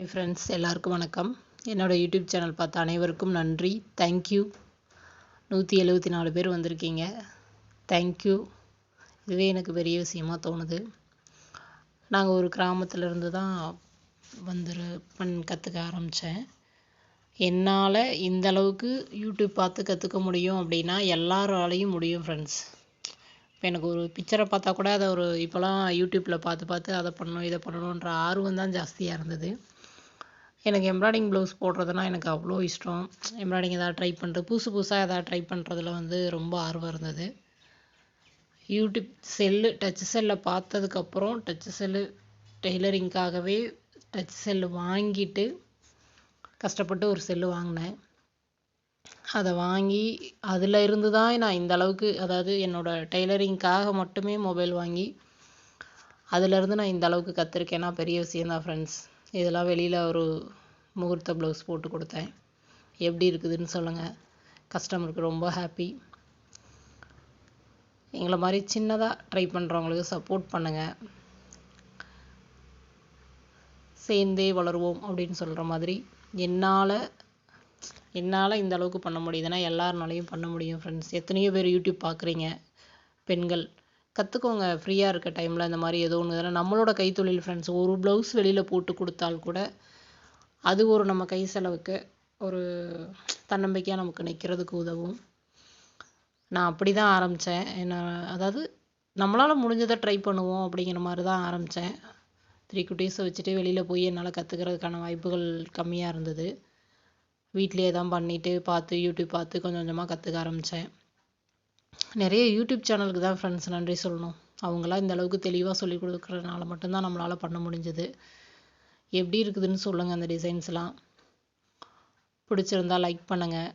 Friends எல்லாருக்கும் வணக்கம். என்னோடய யூடியூப் சேனல் பார்த்த அனைவருக்கும் நன்றி. தேங்க்யூ நூற்றி எழுபத்தி நாலு பேர் வந்திருக்கீங்க. தேங்க்யூ இதுவே எனக்கு பெரிய விஷயமா தோணுது. நாங்கள் ஒரு கிராமத்தில் இருந்து தான் வந்துரு பண் கற்றுக்க ஆரம்பித்தேன் என்னால் இந்த அளவுக்கு யூடியூப் பார்த்து கற்றுக்க முடியும் அப்படின்னா எல்லாராலையும் முடியும் ஃப்ரெண்ட்ஸ் இப்போ எனக்கு ஒரு பிக்சரை பார்த்தா கூட அதை ஒரு இப்போலாம் யூடியூப்பில் பார்த்து பார்த்து அதை பண்ணணும் இதை பண்ணணுன்ற ஆர்வம் தான் ஜாஸ்தியாக இருந்தது. எனக்கு எம்ப்ராய்டிங் ப்ளவுஸ் போடுறதுனா எனக்கு அவ்வளோ இஷ்டம். எம்ப்ராய்டிங் எதாவது ட்ரை பண்ணுறது புதுசு புதுசாக எதாவது ட்ரை பண்ணுறதுல வந்து ரொம்ப ஆர்வம் இருந்தது. யூடியூப் செல்லு டச் செல்லை பார்த்ததுக்கப்புறம் டச் செல்லு டெய்லரிங்காகவே டச் செல்லு வாங்கிட்டு கஷ்டப்பட்டு ஒரு செல்லு வாங்கினேன். அதை வாங்கி அதில் இருந்து தான் நான் இந்த அளவுக்கு அதாவது என்னோடய டெய்லரிங்க்காக மட்டுமே மொபைல் வாங்கி அதுலேருந்து நான் இந்த அளவுக்கு கற்றுருக்கேன்னா பெரிய விஷயந்தான் ஃப்ரெண்ட்ஸ் இதெல்லாம் வெளியில் ஒரு முகூர்த்த ப்ளவுஸ் போட்டு கொடுத்தேன். எப்படி இருக்குதுன்னு சொல்லுங்கள் கஸ்டமருக்கு ரொம்ப ஹாப்பி எங்களை மாதிரி சின்னதாக ட்ரை பண்ணுறவங்களுக்கு சப்போர்ட் பண்ணுங்கள் சேர்ந்தே வளருவோம் அப்படின்னு சொல்கிற மாதிரி. என்னால் என்னால் இந்த அளவுக்கு பண்ண முடியுதுன்னா எல்லாருனாலையும் பண்ண முடியும் ஃப்ரெண்ட்ஸ் எத்தனையோ பேர் யூடியூப் பார்க்குறீங்க பெண்கள் கற்றுக்கோங்க ஃப்ரீயாக இருக்க டைமில் இந்த மாதிரி ஏதோ ஒன்று இதெல்லாம். நம்மளோட கைத்தொழில் ஃப்ரெண்ட்ஸ் ஒரு ப்ளவுஸ் வெளியில் போட்டு கொடுத்தால் கூட அது ஒரு நம்ம கை செலவுக்கு ஒரு தன்னம்பிக்கையாக நமக்கு நிற்கிறதுக்கு உதவும். நான் அப்படி தான் ஆரம்பித்தேன் என்ன அதாவது நம்மளால் முடிஞ்சதை ட்ரை பண்ணுவோம் அப்படிங்கிற மாதிரி தான் ஆரம்பித்தேன் த்ரீ குட்டீஸை வச்சுட்டு வெளியில் போய் என்னால் கற்றுக்கிறதுக்கான வாய்ப்புகள் கம்மியாக இருந்தது. வீட்லேயே தான் பண்ணிவிட்டு பார்த்து யூடியூப் பார்த்து கொஞ்சம் கொஞ்சமாக கற்றுக்க ஆரம்பித்தேன் நிறைய யூடியூப் சேனலுக்கு தான் ஃப்ரெண்ட்ஸ் நன்றி சொல்லணும். அவங்களாம் இந்த அளவுக்கு தெளிவாக சொல்லி கொடுக்குறதுனால மட்டும்தான் நம்மளால் பண்ண முடிஞ்சது. எப்படி இருக்குதுன்னு சொல்லுங்கள் அந்த டிசைன்ஸ்லாம் பிடிச்சிருந்தா லைக் பண்ணுங்கள்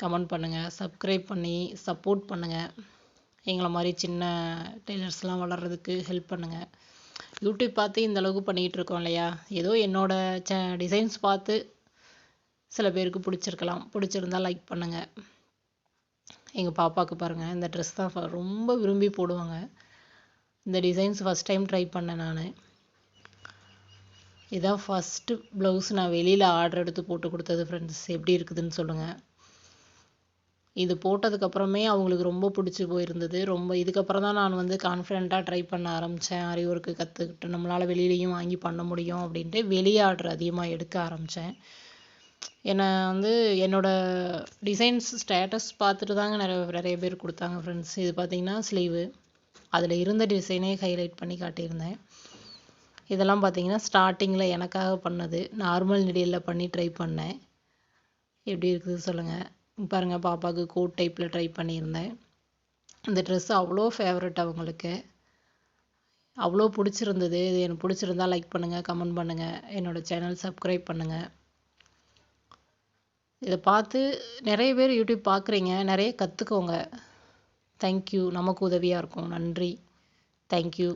கமெண்ட் பண்ணுங்கள் சப்ஸ்கிரைப் பண்ணி சப்போர்ட் பண்ணுங்கள் எங்களை மாதிரி சின்ன டெய்லர்ஸ்லாம் வளர்கிறதுக்கு ஹெல்ப் பண்ணுங்கள் யூடியூப் பார்த்து இந்த அளவுக்கு பண்ணிகிட்டு இருக்கோம் இல்லையா? ஏதோ என்னோடய சே டிசைன்ஸ் பார்த்து சில பேருக்கு பிடிச்சிருக்கலாம். பிடிச்சிருந்தா லைக் பண்ணுங்கள் எங்கள் பாப்பாவுக்கு பாருங்கள் இந்த ட்ரெஸ் தான் ரொம்ப விரும்பி போடுவாங்க. இந்த டிசைன்ஸ் ஃபஸ்ட் டைம் ட்ரை பண்ணேன் நான். இதான் ஃபஸ்ட்டு ப்ளவுஸ் நான் வெளியில் ஆர்டர் எடுத்து போட்டு கொடுத்தது ஃப்ரெண்ட்ஸ் எப்படி இருக்குதுன்னு சொல்லுங்கள் இது போட்டதுக்கப்புறமே அவங்களுக்கு ரொம்ப பிடிச்சி போயிருந்தது. ரொம்ப இதுக்கப்புறம் தான் நான் வந்து கான்ஃபிடெண்ட்டாக ட்ரை பண்ண ஆரம்பித்தேன் அரி ஒர்க்கு கற்றுக்கிட்டு நம்மளால் வெளியிலையும் வாங்கி பண்ண முடியும் அப்படின்ட்டு வெளியே ஆர்டர் அதிகமாக எடுக்க ஆரம்பித்தேன் என்னை வந்து என்னோடய டிசைன்ஸ் ஸ்டேட்டஸ் பார்த்துட்டு தாங்க நிறைய நிறைய பேர் கொடுத்தாங்க ஃப்ரெண்ட்ஸ் இது பார்த்தீங்கன்னா ஸ்லீவு அதில் இருந்த டிசைனே ஹைலைட் பண்ணி காட்டியிருந்தேன். இதெல்லாம் பார்த்தீங்கன்னா ஸ்டார்டிங்கில் எனக்காக பண்ணது. நார்மல் நிடியில் பண்ணி ட்ரை பண்ணேன். எப்படி இருக்குது சொல்லுங்கள் பாருங்கள் பாப்பாவுக்கு கோட் டைப்பில் ட்ரை பண்ணியிருந்தேன். இந்த ட்ரெஸ் அவ்வளோ ஃபேவரட் அவங்களுக்கு. அவ்வளோ பிடிச்சிருந்தது. இது எனக்கு பிடிச்சிருந்தா லைக் பண்ணுங்கள் கமெண்ட் பண்ணுங்கள் என்னோடய சேனல் சப்ஸ்கிரைப் பண்ணுங்கள் இதை பார்த்து நிறைய பேர் யூடியூப் பார்க்குறீங்க நிறைய கற்றுக்கோங்க தேங்க்யூ நமக்கு உதவியாக இருக்கும். நன்றி. தேங்க்யூ